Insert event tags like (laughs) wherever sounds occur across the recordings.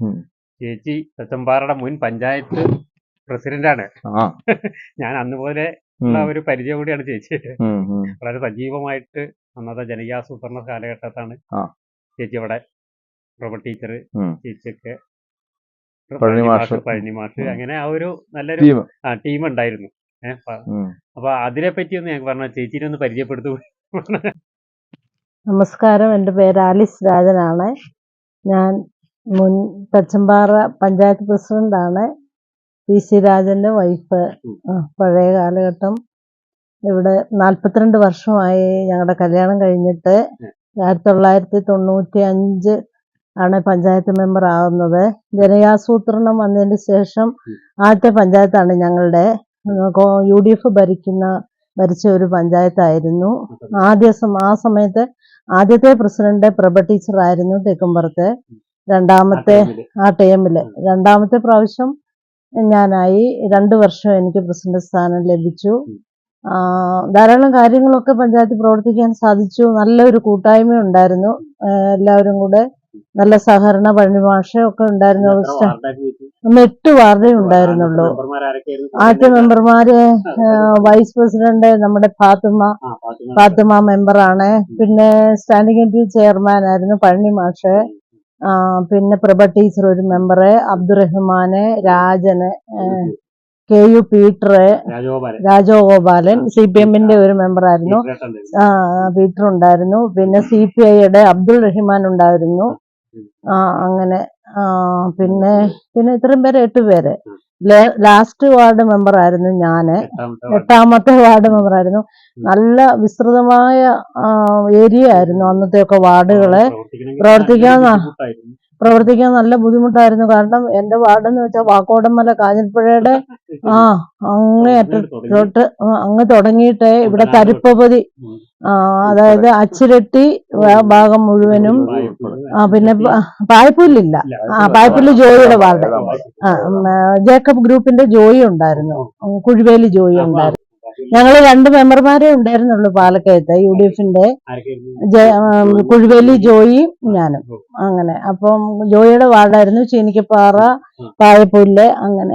ഉം. ചേച്ചി തച്ചമ്പാറയുടെ മുൻ പഞ്ചായത്ത് പ്രസിഡന്റാണ്. ആണ് (laughs) ഞാൻ അന്ന് പോലെ ഉള്ള ഒരു പരിചയം കൂടിയാണ് ചേച്ചി. വളരെ സജീവമായിട്ട് അന്നത്തെ ജനകീയാസൂത്രണ കാലഘട്ടത്താണ്. ചേച്ചി അവിടെ പ്രഭ ടീച്ചർ. ചേച്ചിയൊക്കെ പഴനി മാഷ്. പഴനി മാഷ്. ഉം. അങ്ങനെ ആ ഒരു നല്ലൊരു ടീം. ഉണ്ടായിരുന്നു. അപ്പൊ അതിനെ പറ്റി ഒന്ന് ഞാൻ പറഞ്ഞ ചേച്ചിനെ ഒന്ന് പരിചയപ്പെടുത്തു. നമസ്കാരം. എന്റെ പേര് ആലിസ് രാജനാണ്. ഞാൻ മുൻ പച്ചമ്പാറ പഞ്ചായത്ത് പ്രസിഡന്റാണ് പി സി രാജന്റെ വൈഫ്. പഴയ കാലഘട്ടം. ഇവിടെ നാൽപ്പത്തിരണ്ട് വർഷമായി ഞങ്ങളുടെ കല്യാണം കഴിഞ്ഞിട്ട് ആയിരത്തി തൊള്ളായിരത്തി തൊണ്ണൂറ്റി അഞ്ച് ആണ് പഞ്ചായത്ത് മെമ്പർ ആവുന്നത്. ജനയാസൂത്രണം വന്നതിന് ശേഷം ആദ്യത്തെ പഞ്ചായത്താണ് ഞങ്ങളുടെ യു ഡി എഫ് ഭരിക്കുന്ന ഭരിച്ച ഒരു പഞ്ചായത്തായിരുന്നു. ആദ്യ ആ സമയത്ത് ആദ്യത്തെ പ്രസിഡന്റ് പ്രഭ ടീച്ചറായിരുന്നു തെക്കുംപുറത്തെ. രണ്ടാമത്തെ ആ ടൈമിൽ. രണ്ടാമത്തെ പ്രാവശ്യം ഞാനായി. രണ്ട് വർഷം എനിക്ക് പ്രസിഡന്റ് സ്ഥാനം ലഭിച്ചു. ധാരാളം കാര്യങ്ങളൊക്കെ പഞ്ചായത്ത് പ്രവർത്തിക്കാൻ സാധിച്ചു. നല്ലൊരു കൂട്ടായ്മ ഉണ്ടായിരുന്നു. എല്ലാവരും കൂടെ നല്ല സഹകരണ പണിമാഷ ഒക്കെ ഉണ്ടായിരുന്നു. എട്ട് വാർഡേ ഉണ്ടായിരുന്നുള്ളൂ. ആറ്റ് മെമ്പർമാര് വൈസ് പ്രസിഡന്റ് നമ്മുടെ ഫാത്തിമ. ഫാത്തിമ. മെമ്പറാണ്. പിന്നെ സ്റ്റാൻഡിംഗ് കമ്മിറ്റി ചെയർമാൻ ആയിരുന്നു പഴനി മാഷ്. പിന്നെ പ്രഭ ടീച്ചർ ഒരു member Abdurahman Rajan K U Peter Rajagopalan. C P എമ്മിന്റെ ഒരു മെമ്പറായിരുന്നു പീറ്റർ ഉണ്ടായിരുന്നു പിന്നെ സി പി ഐയുടെ അബ്ദുൾ റഹ്മാൻ ഉണ്ടായിരുന്നു. ആ അങ്ങനെ. ആ, പിന്നെ പിന്നെ ഇത്രയും പേര് എട്ട് പേര്. ലാസ്റ്റ് വാർഡ് മെമ്പർ ആയിരുന്നു ഞാൻ എട്ടാമത്തെ വാർഡ്. മെമ്പർ ആയിരുന്നു നല്ല വിസ്തൃതമായ ഏരിയ ആയിരുന്നു അന്നത്തെയൊക്കെ വാർഡുകൾ. പ്രവർത്തിക്കാൻ നല്ല ബുദ്ധിമുട്ടായിരുന്നു. പ്രവർത്തിക്കാൻ നല്ല ബുദ്ധിമുട്ടായിരുന്നു. കാരണം എന്റെ വാർഡ് എന്ന് വെച്ചാൽ വാക്കോടമല കാഞ്ഞിൽപ്പുഴയുടെ ആ അങ്ങേ. തൊട്ട് അങ്ങ് തുടങ്ങിയിട്ട് ഇവിടെ കരുപ്പതി തരിപ്പപതി അതായത് അച്ചിരട്ടി ഭാഗം മുഴുവനും പിന്നെ പായ്പുല്ലില്ല ആ പായ്പുല്ല് ജോയിയുടെ വാർഡ് ജേക്കബ് ഗ്രൂപ്പിന്റെ ജോയി ഉണ്ടായിരുന്നു. കുഴിവേലി ജോയി ഉണ്ടായിരുന്നു. ഞങ്ങൾ രണ്ട് മെമ്പർമാരെ ഉണ്ടായിരുന്നുള്ളൂ പാലക്കയത്ത് യു ഡി എഫിന്റെ? കുഴിവേലി ജോയിയും ഞാനും. അങ്ങനെ. അപ്പം ജോയിയുടെ വാർഡായിരുന്നു ചീനിക്കപ്പാറ. പായപ്പുല്ല് അങ്ങനെ.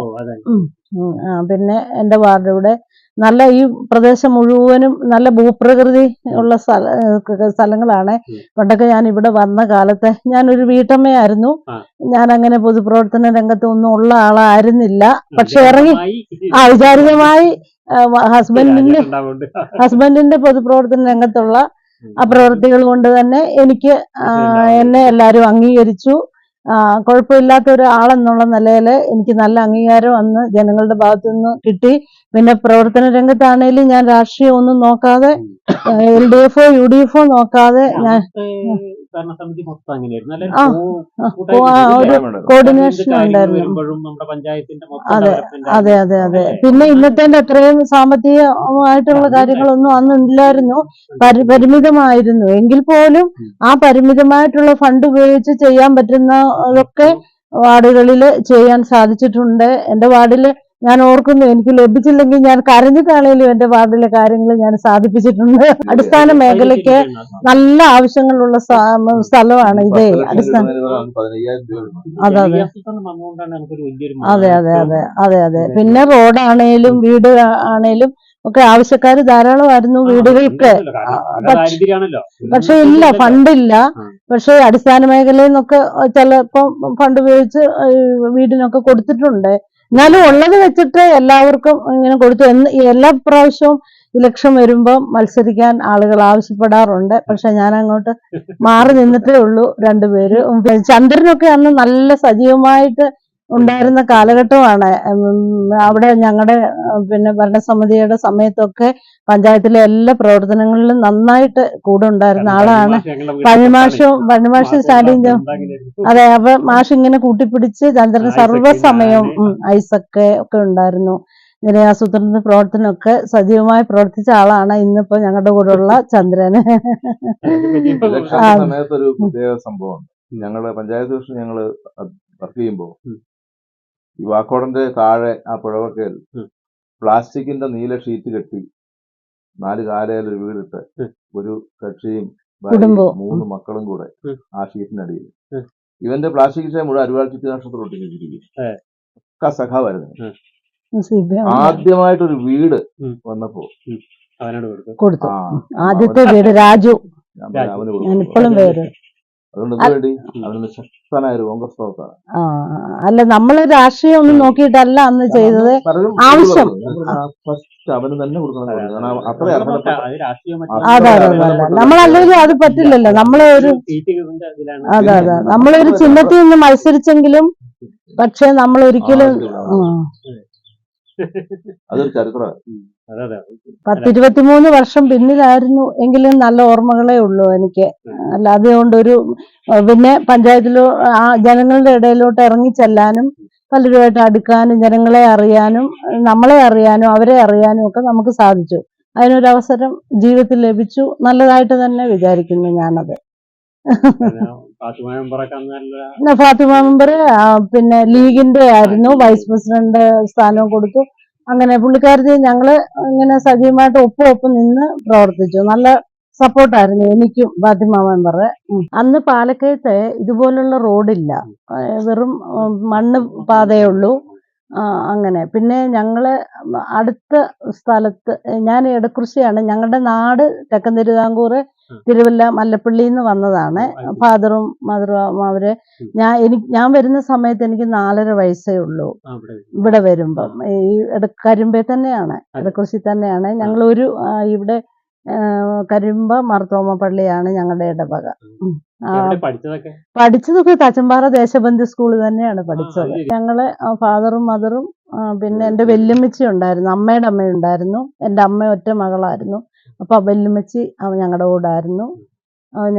പിന്നെ എന്റെ വാർഡ് ഇവിടെ നല്ല ഈ പ്രദേശം മുഴുവനും നല്ല ഭൂപ്രകൃതി ഉള്ള സ്ഥല സ്ഥലങ്ങളാണ്. പണ്ടൊക്കെ ഞാൻ ഇവിടെ വന്ന കാലത്ത് ഞാനൊരു വീട്ടമ്മയായിരുന്നു. ഞാൻ അങ്ങനെ പൊതുപ്രവർത്തന രംഗത്ത് ഒന്നും ഉള്ള ആളായിരുന്നില്ല. പക്ഷെ ഇറങ്ങി. ഔചാരികമായി ആ വിചാരിതമായി ഹസ്ബൻഡിന്റെ ഹസ്ബൻഡിന്റെ പൊതുപ്രവർത്തന രംഗത്തുള്ള. ആ പ്രവൃത്തികൾ കൊണ്ട് തന്നെ എനിക്ക് എന്നെ എല്ലാവരും അംഗീകരിച്ചു. കുഴപ്പമില്ലാത്ത ഒരാളെന്നുള്ള നിലയിൽ എനിക്ക് നല്ല അംഗീകാരം അന്ന് ജനങ്ങളുടെ ഭാഗത്തു നിന്ന് കിട്ടി. പിന്നെ പ്രവർത്തന രംഗത്താണേലും ഞാൻ രാഷ്ട്രീയം ഒന്നും നോക്കാതെ എൽ ഡി എഫോ യു ഡി എഫോ നോക്കാതെ ഞാൻ ഭരണസമിതി മൊത്തം അങ്ങനെയായിരുന്നു. ഒരു കോർഡിനേഷൻ ഉണ്ടായിരുന്നു. വരുമ്പോഴും നമ്മുടെ പഞ്ചായത്തിന്റെ മൊത്തം അതെ, അതെ അതെ അതെ. പിന്നെ ഇന്നത്തെ അത്രയും സാമ്പത്തികമായിട്ടുള്ള കാര്യങ്ങളൊന്നും അന്ന് ഇല്ലായിരുന്നു പരിമിതമായിരുന്നു. എങ്കിൽ പോലും ആ പരിമിതമായിട്ടുള്ള ഫണ്ട് ഉപയോഗിച്ച് ചെയ്യാൻ പറ്റുന്ന അതൊക്കെ വാർഡുകളിൽ ചെയ്യാൻ സാധിച്ചിട്ടുണ്ട്. എന്റെ വാർഡിൽ ഞാൻ ഓർക്കുന്നു എനിക്ക് ലഭിച്ചില്ലെങ്കിൽ ഞാൻ കരഞ്ഞിട്ടാണേലും എന്റെ വാർഡിലെ കാര്യങ്ങൾ ഞാൻ സാധിപ്പിച്ചിട്ടുണ്ട്. അടിസ്ഥാന മേഖലയ്ക്ക് നല്ല ആവശ്യങ്ങളുള്ള സ്ഥലമാണ് ഇതേ അടിസ്ഥാന. അതെ അതെ. അതെ അതെ അതെ അതെ അതെ. പിന്നെ റോഡാണേലും വീട് ആണേലും ഒക്കെ ആവശ്യക്കാർ ധാരാളമായിരുന്നു വീടുകൾക്ക്. പക്ഷെ ഇല്ല ഫണ്ടില്ല. പക്ഷെ അടിസ്ഥാന മേഖലയിൽ നിന്നൊക്കെ ചിലപ്പോ ഫണ്ട് ഉപയോഗിച്ച് വീടിനൊക്കെ കൊടുത്തിട്ടുണ്ട്. എന്നാലും ഉള്ളത് വെച്ചിട്ട് എല്ലാവർക്കും ഇങ്ങനെ കൊടുത്തു. എന്ന് എല്ലാ പ്രാവശ്യവും ഇലക്ഷൻ വരുമ്പോൾ മത്സരിക്കാൻ ആളുകൾ ആവശ്യപ്പെടാറുണ്ട്. പക്ഷെ ഞാൻ അങ്ങോട്ട് മാറി നിന്നിട്ടേ ഉള്ളൂ രണ്ടുപേര്. ചന്ദ്രനൊക്കെ അന്ന് നല്ല സജീവമായിട്ട് ഉണ്ടായിരുന്ന കാലഘട്ടമാണ്. അവിടെ ഞങ്ങളുടെ പിന്നെ ഭരണസമിതിയുടെ സമയത്തൊക്കെ പഞ്ചായത്തിലെ എല്ലാ പ്രവർത്തനങ്ങളിലും നന്നായിട്ട് കൂടെ ഉണ്ടായിരുന്ന ആളാണ്. ഞങ്ങളുടെ പണിമാഷും പണിമാഷും സ്റ്റാൻഡിങ്. അതെ അപ്പൊ മാഷ് ഇങ്ങനെ കൂട്ടിപ്പിടിച്ച് ചന്ദ്രൻ സർവസമയം ഐസൊക്കെ ഒക്കെ ഉണ്ടായിരുന്നു. ഇങ്ങനെ ആസൂത്രണ പ്രവർത്തനമൊക്കെ സജീവമായി പ്രവർത്തിച്ച ആളാണ് ഇന്നിപ്പോ ഞങ്ങളുടെ കൂടെയുള്ള ചന്ദ്രന് ഇലക്ഷൻ ആ. സമയത്ത് ഒരു പ്രത്യേക സംഭവമുണ്ട്. ഞങ്ങൾ പഞ്ചായത്ത് ദിവസം ഞങ്ങൾ വർക്ക് ചെയ്യുമ്പോൾ. ഈ വാക്കോടന്റെ താഴെ ആ പുഴവക്കയിൽ പ്ലാസ്റ്റിക്കിന്റെ നീല ഷീറ്റ് കെട്ടി നാല് കാലയിൽ ഒരു വീടിട്ട് ഒരു കക്ഷിയും ഭാര്യയും മൂന്ന് മക്കളും കൂടെ ആ ഷീറ്റിനടിയിൽ. ഇവന്റെ പ്ലാസ്റ്റിക് ഷേ മുഴുവൻ അരുവാൾ ചുറ്റി നക്ഷത്രം ഒട്ടി വെച്ചിരിക്കും ഒക്കെ സഖാവായിരുന്നു ആദ്യമായിട്ടൊരു വീട്. വന്നപ്പോ കൊടുത്തു. ആദ്യത്തെ വീട് രാജു. അവന് കൊടുത്തു. അല്ല നമ്മൾ രാഷ്ട്രീയം ഒന്നും നോക്കിയിട്ടല്ല അന്ന് ചെയ്തത്. ആവശ്യം. അത് അത് അതെ നമ്മളല്ലെങ്കിൽ പറ്റില്ലല്ലോ. നമ്മളെ ഒരു അതെ അതെ നമ്മളൊരു ചിഹ്നത്തിൽ നിന്ന് മത്സരിച്ചെങ്കിലും പക്ഷെ നമ്മൾ ഒരിക്കലും അതൊരു ചരിത്രമാണ് പത്തിരുപത്തിമൂന്ന് വർഷം പിന്നിലായിരുന്നു എങ്കിലും നല്ല ഓർമ്മകളേ ഉള്ളൂ എനിക്ക്. അല്ലാതെ കൊണ്ടൊരു പിന്നെ പഞ്ചായത്തിലോ ആ ജനങ്ങളുടെ ഇടയിലോട്ട് ഇറങ്ങിച്ചെല്ലാനും പലരുമായിട്ട് അടുക്കാനും ജനങ്ങളെ അറിയാനും നമ്മളെ അറിയാനും അവരെ അറിയാനും ഒക്കെ നമുക്ക് സാധിച്ചു. അതിനൊരു അവസരം ജീവിതത്തിൽ ലഭിച്ചു. നല്ലതായിട്ട് തന്നെ വിചാരിക്കുന്നു ഞാനത്. ഫാത്തിമ മെമ്പർ പിന്നെ ലീഗിന്റെ ആയിരുന്നു. വൈസ് പ്രസിഡന്റ് സ്ഥാനവും കൊടുത്തു. അങ്ങനെ പുള്ളിക്കാരത്തി ഞങ്ങൾ ഇങ്ങനെ സജീവമായിട്ട് ഒപ്പം ഒപ്പം നിന്ന് പ്രവർത്തിച്ചു. നല്ല സപ്പോർട്ടായിരുന്നു എനിക്കും ഫാത്തിമ മെമ്പർ അന്ന് പാലക്കയത്ത് ഇതുപോലുള്ള റോഡില്ല. വെറും മണ്ണ് പാതയേ ഉള്ളൂ അങ്ങനെ. പിന്നെ ഞങ്ങൾ അടുത്ത സ്ഥലത്ത് ഞാൻ ഇടക്കൃഷിയാണ് ഞങ്ങളുടെ നാട് തെക്കൻ തിരുവിതാംകൂർ തിരുവല്ല മല്ലപ്പള്ളിയിൽ നിന്ന് വന്നതാണ് ഫാദറും മദറും അവർ ഞാൻ എനിക്ക് ഞാൻ വരുന്ന സമയത്ത് എനിക്ക് നാലര വയസ്സേ ഉള്ളൂ. ഇവിടെ വരുമ്പം. ഈ ഇട- കരിമ്പേ തന്നെയാണ്. ഇടക്കൃഷി തന്നെയാണ്. ഞങ്ങൾ ഒരു ഇവിടെ കരിമ്പ മർത്തോമ പള്ളിയാണ് ഞങ്ങളുടെ ഇടവക. പഠിച്ചതൊക്കെ? തച്ചമ്പാറ ദേശബന്ധു സ്കൂളിൽ തന്നെയാണ് പഠിച്ചത്. ഞങ്ങൾ ഫാദറും മദറും പിന്നെ എന്റെ വല്യമ്മച്ചി ഉണ്ടായിരുന്നു അമ്മയുടെ അമ്മയുണ്ടായിരുന്നു. എന്റെ അമ്മ ഒറ്റ മകളായിരുന്നു. അപ്പൊ ആ വല്യമ്മച്ചി ഞങ്ങളുടെ കൂടെ ആയിരുന്നു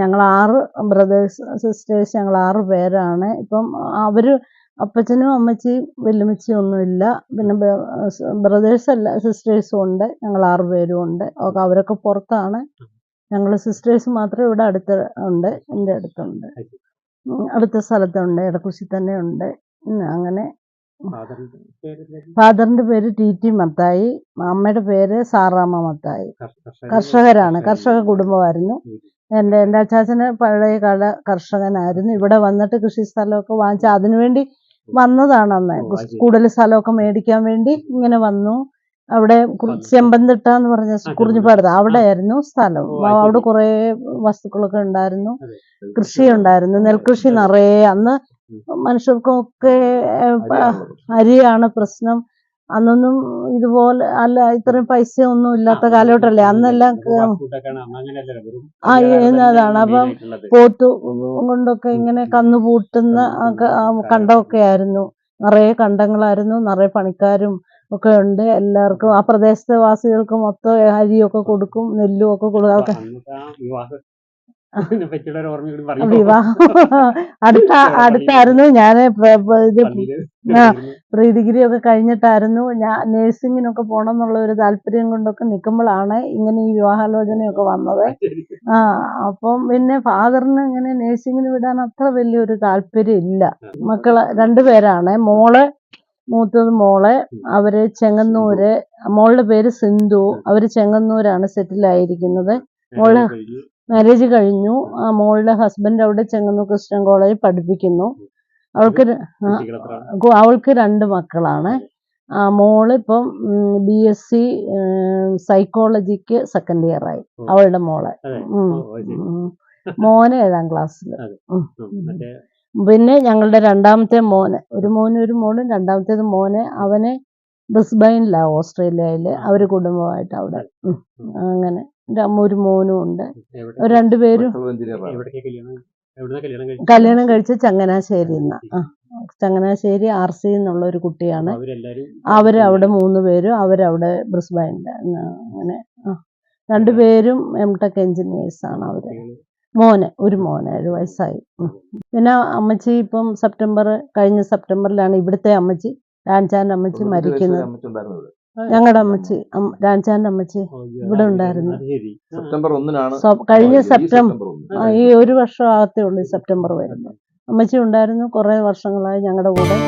ഞങ്ങൾ ആറ് ബ്രദേഴ്സ് സിസ്റ്റേഴ്സ് ഞങ്ങൾ ആറ് പേരാണ്. ഇപ്പം അവർ അപ്പച്ചനും അമ്മച്ചിയും വല്യമ്മച്ചിയും ഒന്നുമില്ല. പിന്നെ ബ്രദേഴ്സ് അല്ല സിസ്റ്റേഴ്സും ഉണ്ട്. ഞങ്ങൾ ആറ് പേരും ഉണ്ട്. ഓക്കെ അവരൊക്കെ പുറത്താണ്. ഞങ്ങൾ സിസ്റ്റേഴ്സ് മാത്രമേ ഇവിടെ അടുത്ത് ഉണ്ട്. എന്റെ അടുത്തുണ്ട്. അടുത്ത സ്ഥലത്തുണ്ട്. ഇടക്കുശി തന്നെ ഉണ്ട്. അങ്ങനെ ഫാദറിന്റെ പേര് ടി ടി മത്തായി അമ്മയുടെ പേര് സാറാമ്മ മത്തായി. കർഷകരാണ് കർഷക കുടുംബമായിരുന്നു. എന്റെ എന്റെ അച്ചാച്ചന് പഴയ കാല കർഷകനായിരുന്നു. ഇവിടെ വന്നിട്ട് കൃഷി സ്ഥലമൊക്കെ വാങ്ങിച്ച അതിനുവേണ്ടി വന്നതാണ് അന്ന്. കൂടുതൽ സ്ഥലമൊക്കെ മേടിക്കാൻ വേണ്ടി ഇങ്ങനെ വന്നു. അവിടെ ചെമ്പന്തിട്ട എന്ന് പറഞ്ഞ കുറിഞ്ഞുപാടത്ത് കുറിഞ്ഞിപ്പാടത്ത് അവിടെ ആയിരുന്നു സ്ഥലം. അവിടെ കുറേ വസ്തുക്കളൊക്കെ ഉണ്ടായിരുന്നു. കൃഷി ഉണ്ടായിരുന്നു നെൽകൃഷി നിറയെ. അന്ന് മനുഷ്യർക്കൊക്കെ അരിയാണ് പ്രശ്നം. അന്നൊന്നും ഇതുപോലെ അല്ല ഇത്രയും പൈസ ഒന്നും ഇല്ലാത്ത കാലഘട്ടമല്ലേ അന്നെല്ലാം ആ. തന്നെയാണ് അപ്പം പോത്തു. കൊണ്ടൊക്കെ ഇങ്ങനെ കന്നു പൂട്ടുന്ന കണ്ടമൊക്കെ ആയിരുന്നു. നിറയെ കണ്ടങ്ങളായിരുന്നു. നിറയെ പണിക്കാരും ഒക്കെ ഉണ്ട് എല്ലാവർക്കും. ആ പ്രദേശത്തെ വാസികൾക്ക് മൊത്തം അരിയൊക്കെ കൊടുക്കും നെല്ലും ഒക്കെ കൊടുക്കും. പറ്റിയുള്ള ഒരു ഓർമ്മ കൂടി? വിവാഹം. അടുത്ത അടുത്തായിരുന്നു. ഞാൻ ഇത് ആ. പ്രീ ഡിഗ്രി ഒക്കെ കഴിഞ്ഞിട്ടായിരുന്നു. ഞാൻ നേഴ്സിങ്ങിനൊക്കെ പോകണം എന്നുള്ള ഒരു താല്പര്യം കൊണ്ടൊക്കെ നിൽക്കുമ്പോഴാണ് ഇങ്ങനെ ഈ വിവാഹാലോചനയൊക്കെ വന്നത്. ആ അപ്പം പിന്നെ ഫാദറിന് ഇങ്ങനെ നേഴ്സിങ്ങിന് വിടാൻ അത്ര വലിയൊരു താല്പര്യം ഇല്ല. മക്കൾ രണ്ടുപേരാണ് മോൾ മൂത്തത് മോൾ അവർ ചെങ്ങന്നൂര് മോളുടെ പേര് സിന്ധു. അവർ ചെങ്ങന്നൂരാണ് സെറ്റിൽ ആയിരിക്കുന്നത് മോൾ. മാരേജ് കഴിഞ്ഞു. ആ മോളുടെ ഹസ്ബൻഡ് അവിടെ ചെങ്ങന്നൂർ ക്രിസ്ത്യൻ കോളേജിൽ പഠിപ്പിക്കുന്നു. അവൾക്ക് അവൾക്ക് രണ്ട് മക്കളാണ്. ആ മോൾ ഇപ്പം ബി എസ് സി സൈക്കോളജിക്ക് സെക്കൻഡ് ഇയർ ആയി. അവളുടെ മോൾ. മോനെ ഏഴാം ക്ലാസ്സിൽ പിന്നെ ഞങ്ങളുടെ രണ്ടാമത്തെ മോനെ. ഒരു മോനും ഒരു മോളും രണ്ടാമത്തേത് മോന്. അവന് ബ്രിസ്ബൈനിലാണ് ഓസ്ട്രേലിയയിൽ. അവർ കുടുംബമായിട്ട് അവിടെ. അങ്ങനെ. ഒരു അമ്മ ഒരു മോനും ഉണ്ട്. രണ്ടുപേരും കല്യാണം? കഴിച്ച കല്യാണം കഴിച്ചത്? കല്യാണം കഴിച്ച് ചങ്ങനാശ്ശേരി. ആ ചങ്ങനാശ്ശേരി ആർ സി എന്നുള്ള ഒരു കുട്ടിയാണ്. അവരവിടെ അവരെല്ലാരും അവർ അവിടെ മൂന്ന് പേരും അവരവിടെ ബ്രിസ്ബൈൻഡ് അങ്ങനെ ആ. രണ്ടുപേരും എം ടെക് എഞ്ചിനീയേഴ്സ് ആണ് അവർ. മോനെ ഒരു മോനെ ഏഴ് വയസ്സായി. ഉം. പിന്നെ അമ്മച്ചി ഇപ്പം സെപ്റ്റംബർ കഴിഞ്ഞ സെപ്റ്റംബറിലാണ് ഇവിടുത്തെ അമ്മച്ചി രാജാന്റെ അമ്മച്ചി മരിക്കുന്നത്. ഞങ്ങളുടെ അമ്മച്ചി രാജാന്റെ അമ്മച്ചി ഇവിടെ ഉണ്ടായിരുന്നു. സെപ്റ്റംബർ ഒന്നിനാണ് കഴിഞ്ഞ സെപ്റ്റംബർ ഈ ഒരു വർഷം ആകത്തേ ഉള്ളൂ സെപ്റ്റംബർ വരുന്നത്. അമ്മച്ചി ഉണ്ടായിരുന്നു കുറെ വർഷങ്ങളായി ഞങ്ങളുടെ കൂടെ.